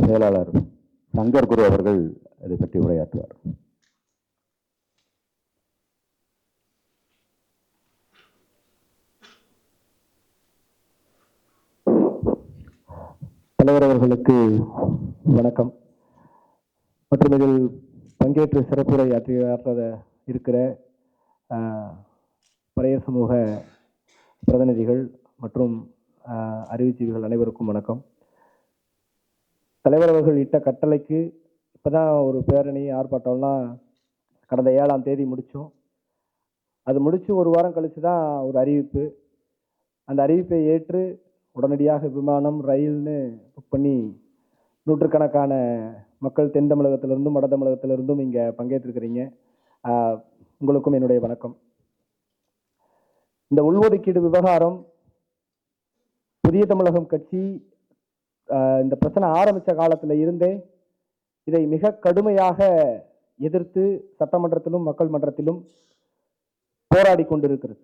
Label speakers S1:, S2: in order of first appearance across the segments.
S1: செயலாளர் சங்கர் குரு அவர்கள் இதை பற்றி உரையாற்றுவார். தலைவர் அவர்களுக்கு வணக்கம். மற்றும் இதில் பங்கேற்று சிறப்புரை ஆற்றியாற்ற இருக்கிற பழைய சமூக பிரதிநிதிகள் மற்றும் ஆஹ், அறிவுஜீவிகள் அனைவருக்கும் வணக்கம். தலைவர் அவர்கள் இட்ட கட்டளைக்கு இப்பதான் ஒரு பேரணி ஆர்ப்பாட்டம்லாம் கடந்த ஏழாம் தேதி முடித்தோம் அது முடித்து ஒரு வாரம் கழித்து தான் ஒரு அறிவிப்பு. அந்த அறிவிப்பை ஏற்று உடனடியாக விமானம் ரயில்னு புக் பண்ணி நூற்றுக்கணக்கான மக்கள் தென் தமிழகத்திலிருந்தும் வட தமிழகத்திலிருந்தும் இங்கே பங்கேற்றிருக்கிறீங்க. உங்களுக்கும் என்னுடைய வணக்கம். இந்த உள்ஒதுக்கீடு விவகாரம் புதிய தமிழகம் கட்சி இந்த பிரச்சனை ஆரம்பித்த காலத்தில் இருந்தே இதை மிக கடுமையாக எதிர்த்து சட்டமன்றத்திலும் மக்கள் மன்றத்திலும் போராடி கொண்டிருக்கிறது.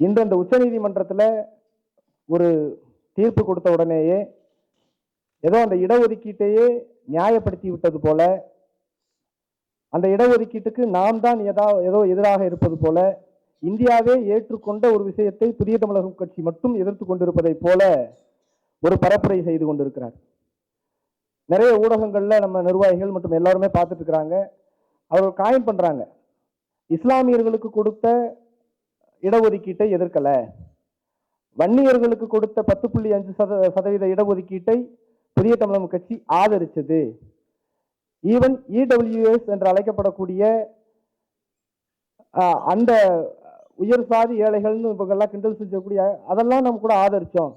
S1: இன்று அந்த உச்சநீதிமன்றத்தில் ஒரு தீர்ப்பு கொடுத்த உடனேயே ஏதோ அந்த இடஒதுக்கீட்டையே நியாயப்படுத்தி விட்டது போல அந்த இடஒதுக்கீட்டுக்கு நாம் தான் ஏதா ஏதோ எதிராக இருப்பது போல இந்தியாவே ஏற்றுக்கொண்ட ஒரு விஷயத்தை புதிய தமிழகம் கட்சி மட்டும் எதிர்த்து கொண்டிருப்பதைப் போல ஒரு பரப்புரை செய்து கொண்டிருக்கிறார். நிறைய ஊடகங்களில் நம்ம நிர்வாகிகள் மற்றும் எல்லாருமே பார்த்துட்டு இருக்கிறாங்க. அவர்கள் காயம் பண்ணுறாங்க இஸ்லாமியர்களுக்கு கொடுத்த இடஒதுக்கீட்டை எதிர்க்கலை. வன்னியர்களுக்கு கொடுத்த பத்து புள்ளி அஞ்சு சத சதவீத இடஒதுக்கீட்டை புதிய தமிழகம் கட்சி ஆதரிச்சது. ஈவன் இடபிள்யூஎஸ் என்று அழைக்கப்படக்கூடிய அந்த உயர் சாதி ஏழைகள்னு இவங்கெல்லாம் கிண்டல் செஞ்சக்கூடிய அதெல்லாம் நம்ம கூட ஆதரித்தோம்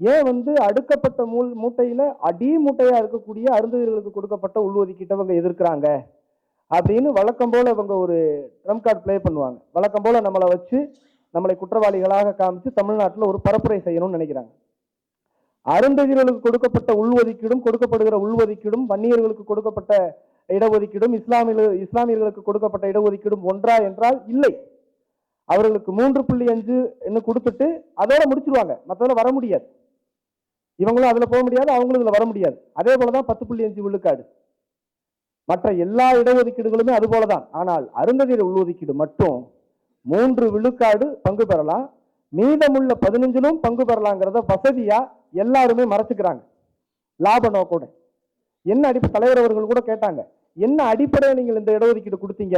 S1: ஏன் வந்து அடுக்கப்பட்ட மூல் மூட்டையில அடி மூட்டையா இருக்கக்கூடிய அருந்ததியர்களுக்கு கொடுக்கப்பட்ட உள்ஒதுக்கீட்டவங்க எதிர்க்கிறாங்க அப்படின்னு வழக்கம் போல இவங்க ஒரு ட்ரம் கார்டு ப்ளே பண்ணுவாங்க. வழக்கம் போல நம்மளை வச்சு நம்மளை குற்றவாளிகளாக காமிச்சு தமிழ்நாட்டில் ஒரு பரப்புரை செய்யணும்னு நினைக்கிறாங்க. அருந்ததிகளுக்கு கொடுக்கப்பட்ட உள்ஒதுக்கீடும் கொடுக்கப்படுகிற உள்ஒதுக்கீடும் வன்னியர்களுக்கு கொடுக்கப்பட்ட இடஒதுக்கீடும் இஸ்லாமிய இஸ்லாமியர்களுக்கு கொடுக்கப்பட்ட இடஒதுக்கீடும் ஒன்றா என்றால் இல்லை. அவர்களுக்கு மூன்று புள்ளி அஞ்சு என்ன கொடுத்துட்டு அதோட முடிச்சிருவாங்க. மற்றதுல வர முடியாது. இவங்களும் அதில் போக முடியாது அவங்களும் இதில் வர முடியாது. அதே போலதான் பத்து புள்ளி அஞ்சு விழுக்காடு. மற்ற எல்லா இடஒதுக்கீடுகளுமே அது போல தான் ஆனால் அருந்ததியர் உள்ஒதுக்கீடு மட்டும் மூன்று விழுக்காடு பங்கு பெறலாம். மீதமுள்ள பதினஞ்சிலும் பங்கு பெறலாங்கிறத வசதியாக எல்லாருமே மறைச்சிக்கிறாங்க. லாப நோக்கோட. என்ன அடிப்படை தலைவர் அவர்கள் கூட கேட்டாங்க என்ன அடிப்படையில் நீங்கள் இந்த இடஒதுக்கீடு கொடுத்தீங்க?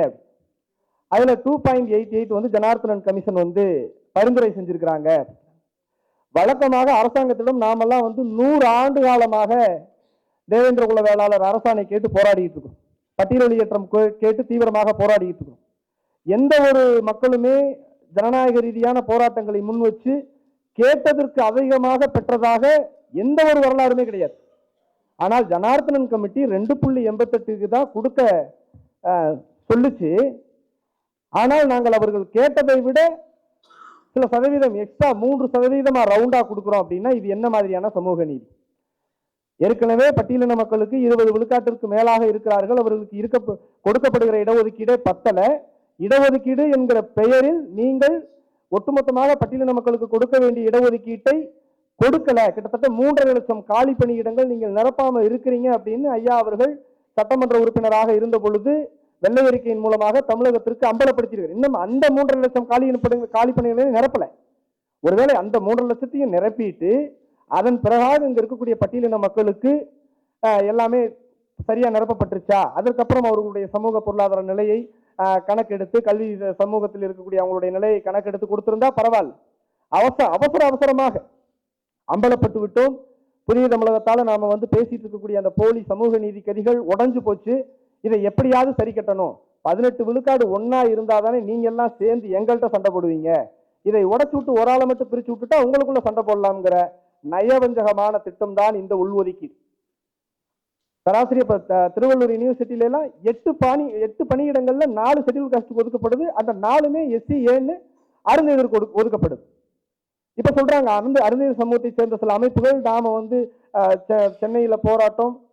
S1: அதில் டூ பாயிண்ட் எயிட் எயிட் வந்து ஜனார்த்தனன் கமிஷன் வந்து பரிந்துரை செஞ்சுருக்கிறாங்க. வழக்கமாக அரசாங்கத்திடம் நாமெல்லாம் வந்து நூறு ஆண்டு காலமாக தேவேந்திர குல வேளாளர் அரசாணை கேட்டு போராடிட்டு இருக்கிறோம். பட்டியல் கேட்டு தீவிரமாக போராடிட்டு இருக்கோம் எந்த ஒரு மக்களுமே ஜனநாயக ரீதியான போராட்டங்களை முன் வச்சு கேட்டதற்கு அதிகமாக பெற்றதாக எந்த ஒரு வரலாறுமே கிடையாது. ஆனால் ஜனார்த்தனன் கமிட்டி ரெண்டு புள்ளி எண்பத்தெட்டுக்கு தான் கொடுக்க சொல்லுச்சு. ஆனால் நாங்கள் அவர்கள் கேட்டதை விட சில சதவீதம் எக்ஸ்ட்ரா மூன்று சதவீதமா ரவுண்டா கொடுக்குறோம் அப்படின்னா இது என்ன மாதிரியான சமூக நீதி? ஏற்கனவே பட்டியலின மக்களுக்கு இருபது விழுக்காட்டிற்கு மேலாக இருக்கிறார்கள். அவர்களுக்கு இருக்க கொடுக்கப்படுகிற இடஒதுக்கீடே பத்தல. இடஒதுக்கீடு என்கிற பெயரில் நீங்கள் ஒட்டுமொத்தமாக பட்டியலின மக்களுக்கு கொடுக்க வேண்டிய இடஒதுக்கீட்டை கொடுக்கல. கிட்டத்தட்ட மூன்றரை லட்சம் காலி பணியிடங்கள் நீங்கள் நிரப்பாமல் இருக்கிறீங்க அப்படின்னு ஐயா அவர்கள் சட்டமன்ற உறுப்பினராக இருந்த பொழுது வெள்ளை அறிக்கையின் மூலமாக தமிழகத்திற்கு அம்பலப்படுத்தியிருக்கிறார் இன்னும் அந்த மூன்றரை லட்சம் காலி காலி பணிகளையும் நிரப்பல. ஒருவேளை அந்த மூன்றரை லட்சத்தையும் நிரப்பிட்டு அதன் பிறகாக இங்கே இருக்கக்கூடிய பட்டியலின மக்களுக்கு எல்லாமே சரியாக நிரப்பப்பட்டுருச்சா? அதற்கப்புறம் அவர்களுடைய சமூக பொருளாதார நிலையை கணக்கெடுத்து கல்வி சமூகத்தில் இருக்கக்கூடிய அவங்களுடைய நிலையை கணக்கெடுத்து கொடுத்திருந்தா பரவாயில்ல. அவசர அவசர அவசரமாக அம்பலப்பட்டு விட்டோம். புதிய தமிழகத்தால் நாம் வந்து பேசிட்டு இருக்கக்கூடிய அந்த போலி சமூக நீதி கதிகள் உடஞ்சு போச்சு. இதை எப்படியாவது சரி கட்டணும். பதினெட்டு விழுக்காடு ஒன்னா இருந்தா தானே நீங்க எல்லாம் சேர்ந்து எங்கள்கிட்ட சண்டை போடுவீங்க. இதை உடச்சு விட்டு ஒரு ஆளை மட்டும் பிரிச்சு விட்டுட்டா உங்களுக்குள்ள சண்டை போடலாம்ங்கிற நயவஞ்சகமான திட்டம் தான் இந்த உள்ஒதுக்கீடு. சராசரி இப்ப திருவள்ளூர் யூனிவர்சிட்டியில எல்லாம் எட்டு பணி எட்டு பணியிடங்கள்ல நாலு ஷெட்யூல் காஸ்ட் ஒதுக்கப்படுது. அந்த நாலுமே எஸ்சி ஏன்னு அருந்ததியருக்கு ஒதுக்க- ஒதுக்கப்படுது. இப்ப சொல்றாங்க அருந்து அருந்ததியர் சமூகத்தை சேர்ந்த சில அமைப்புகள். நாம வந்து செ- சென்னையில போராட்டம்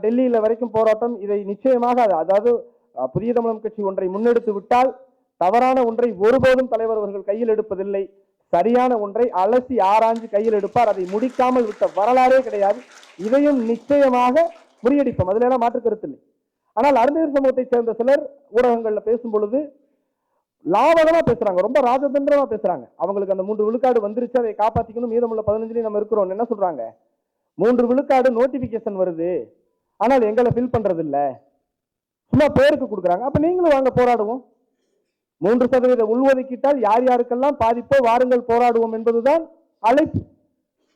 S1: டெல்லியில் வரைக்கும் போராட்டம் இதை நிச்சயமாக அது- அதாவது புதிய தமிழம் கட்சி ஒன்றை முன்னெடுத்து விட்டால் தவறான ஒன்றை ஒருபோதும் தலைவர் அவர்கள் கையில் எடுப்பதில்லை. சரியான ஒன்றை அலசி ஆராய்ஞ்சு கையில் எடுப்பார். அதை முடிக்காமல் விட்ட வரலாறே கிடையாது. இதையும் நிச்சயமாக முறியடிப்போம். அதுல எல்லாம் மாற்று கருத்து இல்லை. ஆனால் அறிஞர் சமூகத்தைச் சேர்ந்த சிலர் ஊடகங்கள்ல பேசும் பொழுது லாபகமா பேசுறாங்க. ரொம்ப ராஜதந்திரமா பேசுறாங்க. அவங்களுக்கு அந்த மூன்று விழுக்காடு வந்துருச்சு. அதை காப்பாத்திக்கணும். மீதமுள்ள பதினஞ்சுலயும் நம்ம இருக்கிறோம். என்ன சொல்றாங்க? மூன்று விழுக்காடு நோட்டிபிகேஷன் வருது. ஆனால் எங்களை ஃபில் பண்றது இல்லை சும்மா பேருக்கு கொடுக்குறாங்க. அப்ப நீங்களும் வாங்க போராடுவோம். மூன்று சதவீத உள்ஒதுக்கீட்டால் யார் யாருக்கெல்லாம் பாதிப்போ வாருங்கள் போராடுவோம் என்பதுதான் அழைப்பு.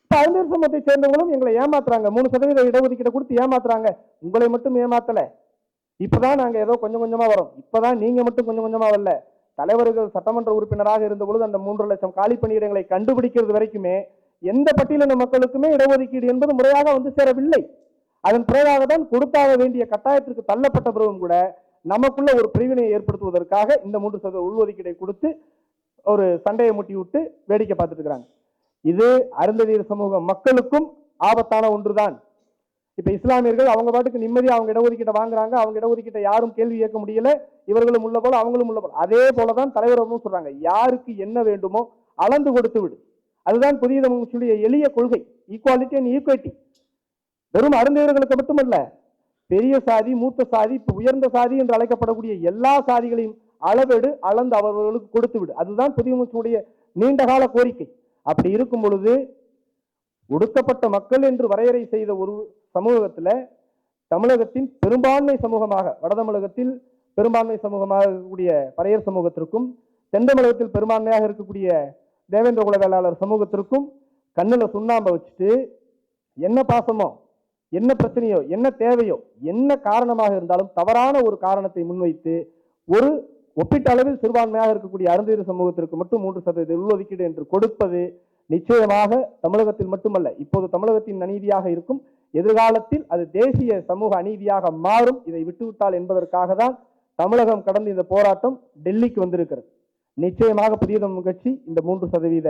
S1: இப்ப அறிஞர் சமூகத்தை சேர்ந்தவங்களும் எங்களை ஏமாத்துறாங்க. மூணு சதவீத இடஒதுக்கீட்டை கொடுத்து ஏமாத்துறாங்க. உங்களை மட்டும் ஏமாத்தல. இப்பதான் நாங்க ஏதோ கொஞ்சம் கொஞ்சமா வரோம். இப்பதான் நீங்க மட்டும் கொஞ்சம் கொஞ்சமா வரல. தலைவர்கள் சட்டமன்ற உறுப்பினராக இருந்த பொழுது அந்த மூன்று லட்சம் காலி பணியிடங்களை கண்டுபிடிக்கிறது வரைக்குமே எந்த பட்டியலின மக்களுக்குமே இடஒதுக்கீடு என்பது முறையாக வந்து சேரவில்லை. அதன் பிறகாக தான் கொடுத்தாக வேண்டிய கட்டாயத்திற்கு தள்ளப்பட்ட பிறகும் கூட நமக்குள்ள ஒரு பிரிவினையை ஏற்படுத்துவதற்காக இந்த மூன்று சதவீத உள்ஒதுக்கீடை கொடுத்து ஒரு சண்டையை முட்டி விட்டு வேடிக்கை பார்த்துட்டு இருக்கிறாங்க இது அருந்ததியர் சமூக மக்களுக்கும் ஆபத்தான ஒன்றுதான். இப்ப இஸ்லாமியர்கள் அவங்க பாட்டுக்கு நிம்மதியா அவங்க இடஒதுக்கீட்டை வாங்குறாங்க அவங்க இடஒதுக்கீட்டை யாரும் கேள்வி கேட்க முடியல இவர்களும் உள்ள போல அவங்களும் உள்ள போல. அதே போலதான் தலைவரவும் சொல்றாங்க யாருக்கு என்ன வேண்டுமோ அளந்து கொடுத்து விடு. அதுதான் புதிய தமிழ்ச்சியுடைய எளிய கொள்கை ஈக்குவாலிட்டி அண்ட் ஈக்விட்டி வெறும் அருந்தேவர்களுக்கு மட்டுமல்ல பெரிய சாதி மூத்த சாதி உயர்ந்த சாதி என்று அழைக்கப்படக்கூடிய எல்லா சாதிகளையும் அளவெடு அளந்து அவர்களுக்கு கொடுத்து விடு. அதுதான் புதிய நீண்டகால கோரிக்கை. அப்படி இருக்கும் பொழுது ஒடுக்கப்பட்ட மக்கள் என்று வரையறை செய்த ஒரு சமூகத்தில் தமிழகத்தின் பெரும்பான்மை சமூகமாக வட தமிழகத்தில் பெரும்பான்மை சமூகமாக இருக்கக்கூடிய பறையர் சமூகத்திற்கும் தென் தமிழகத்தில் பெரும்பான்மையாக இருக்கக்கூடிய தேவேந்திர குல வேளாளர் சமூகத்திற்கும் கண்ணில் சுண்ணாம்பை வச்சுட்டு என்ன பாசமோ என்ன பிரச்சனையோ என்ன தேவையோ என்ன காரணமாக இருந்தாலும் தவறான ஒரு காரணத்தை முன்வைத்து ஒரு ஒப்பீட்டளவில் சிறுபான்மையாக இருக்கக்கூடிய அருந்தீர் சமூகத்திற்கு மட்டும் மூன்று சதவீத உள்ஒதுக்கீடு என்று கொடுப்பது நிச்சயமாக தமிழகத்தில் மட்டுமல்ல இப்போது தமிழகத்தின் அநீதியாக இருக்கும் எதிர்காலத்தில் அது தேசிய சமூக அநீதியாக மாறும் இதை விட்டுவிட்டால் என்பதற்காக தான் தமிழகம் கடந்த இந்த போராட்டம் டெல்லிக்கு வந்திருக்கிறது. நிச்சயமாக புதிய கட்சி இந்த மூன்று சதவீத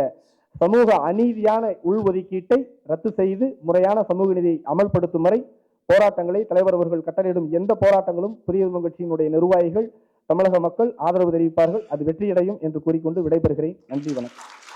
S1: சமூக அநீதியான உள்ஒதுக்கீட்டை ரத்து செய்து முறையான சமூக நிதியை அமல்படுத்தும் வரை போராட்டங்களை தலைவர் அவர்கள் கட்டளையிடும் எந்த போராட்டங்களும் புதிய கட்சியினுடைய நிர்வாகிகள் தமிழக மக்கள் ஆதரவு தெரிவிப்பார்கள். அது வெற்றியடையும் என்று கூறிக்கொண்டு விடைபெறுகிறேன். நன்றி வணக்கம்.